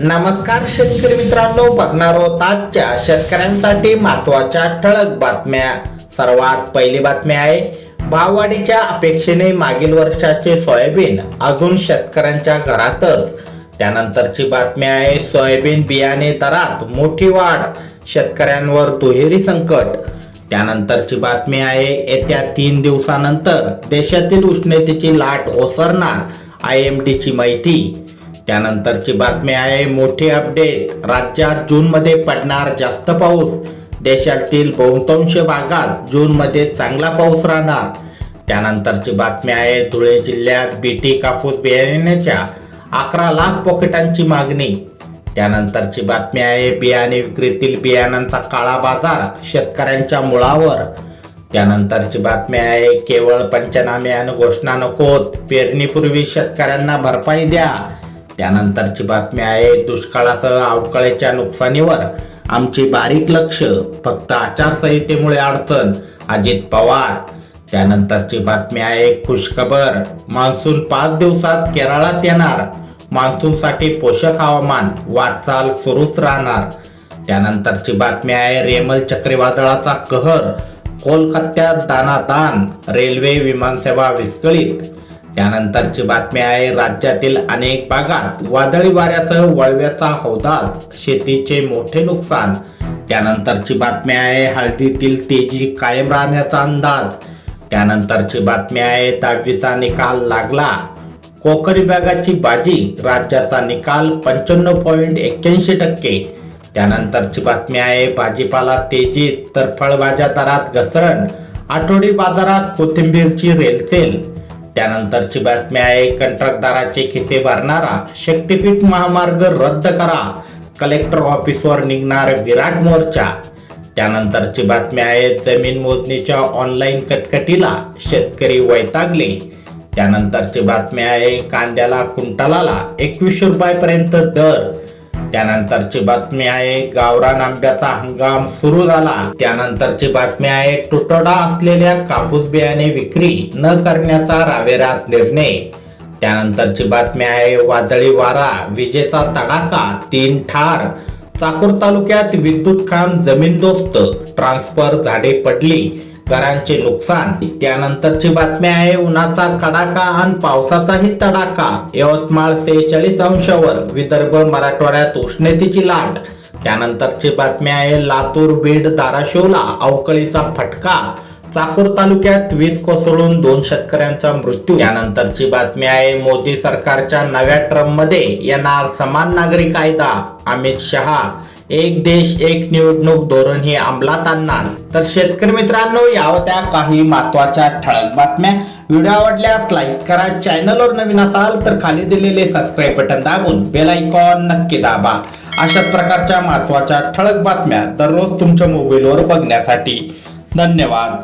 नमस्कार शेतकरी मित्रांनो बघणार आजच्या शेतकऱ्यांसाठी महत्त्वाच्या ठळक बातम्या. सर्वात पहिली बातमी आहे भाववाढीच्या अपेक्षेने मागील वर्षाचे सोयाबीन अजून शेतकऱ्यांच्या घरातच. त्यानंतरची बातमी आहे सोयाबीन बियाणे दरात मोठी वाढ शेतकऱ्यांवर दुहेरी संकट. त्यानंतरची बातमी आहे येत्या तीन दिवसानंतर देशातील उष्णतेची लाट ओसरणार आय एम डीची माहिती. त्यानंतरची बातमी आहे मोठी अपडेट राज्यात जूनमध्ये पडणार जास्त पाऊस. देशातील बहुतांश भागात जूनमध्ये चांगला पाऊस राहणार. त्यानंतरची बातमी आहे धुळे जिल्ह्यात बीटी कापूस बियाण्याच्या अकरा लाख पॉकेटांची मागणी. त्यानंतरची बातमी आहे बियाणे विक्रीतील बियाणांचा काळा बाजार शेतकऱ्यांच्या मुळावर. त्यानंतरची बातमी आहे केवळ पंचनामे आणि घोषणा नकोत. पेरणीपूर्वी शेतकऱ्यांना भरपाई द्या. त्यानंतरची बातमी आहे दुष्काळासह अवकाळीच्या नुकसानीवर आमचे बारीक लक्ष फक्त आचारसंहितेमुळे अडचण अजित पवार. त्यानंतरची बातमी आहे खुशखबर. मान्सून पाच दिवसात केरळात येणार. मान्सूनसाठी पोषक हवामान वाटचाल सुरूच राहणार. त्यानंतरची बातमी आहे रेमल चक्रीवादळाचा कहर. कोलकात्यात दानादान रेल्वे विमानसेवा विस्कळीत. त्यानंतरची बातमी आहे राज्यातील अनेक भागात वादळी वाऱ्यासह वळव्याचा हौदास शेतीचे मोठे नुकसान. त्यानंतरची बातमी आहे हळदीतील तेजी कायम राहण्याचा अंदाज. त्यानंतरची बातमी आहे दहावीचा निकाल लागला. कोकण विभागाची बाजी राज्याचा निकाल पंच्याण्णव पॉईंट एक्क्याऐंशी टक्के. त्यानंतरची बातमी आहे भाजीपाला तेजीत तर फळभाज्या दरात घसरण. आठवडी बाजारात कोथिंबीरची रेलसेल त्यानंतरची बातमी आहे कंत्राटदाराचे खिसे भरणारा शक्तीपीठ महामार्ग रद्द करा. कलेक्टर ऑफिसवर निघणार विराट मोर्चा. त्यानंतरची बातमी आहे जमीन मोजणीच्या ऑनलाईन कटकटीला शेतकरी वैतागले. त्यानंतरची बातमी आहे कांद्याला कुंटलाला एकवीसशे रुपयापर्यंत दर. त्यानंतरची बातमी आहे गावरान आंब्याचा हंगाम सुरू झाला. त्यानंतरची बातमी आहे तुटवडा असलेल्या कापूस बियाणे विक्री न करण्याचा रावेरात निर्णय. त्यानंतरची बातमी आहे वादळी वारा विजेचा तडाखा तीन ठार. चाकूर तालुक्यात विद्युत खांब जमीनदोस्त ट्रान्सफर झाडे पडली. घरांचे नुकसान. त्यानंतरची बातमी आहे उन्हाचा कडाका आणि पावसाचाही तडाखा. यवतमाळ सेहेचाळीस अंशावर विदर्भ मराठवाड्यात उष्णतेची लाट. त्यानंतरची बातमी आहे लातूर बीड धाराशिवला अवकळीचा फटका. चाकूर तालुक्यात वीज कोसळून दोन शेतकऱ्यांचा मृत्यू. यानंतरची बातमी आहे मोदी सरकारच्या नव्या ट्रममध्ये येणार समान नागरी कायदा अमित शहा एक देश एक निवडणूक धोरण हे अंमलात आणणार. तर शेतकरी मित्रांनो या होत्या काही महत्त्वाच्या ठळक बातम्या. व्हिडिओ आवडल्यास लाईक करा चॅनलवर नवीन असाल तर खाली दिलेले सबस्क्राईब बटन दाबून बेल आयकॉन नक्की दाबा. अशाच प्रकारच्या महत्त्वाच्या ठळक बातम्या दररोज तुमच्या मोबाईलवर बघण्यासाठी. धन्यवाद.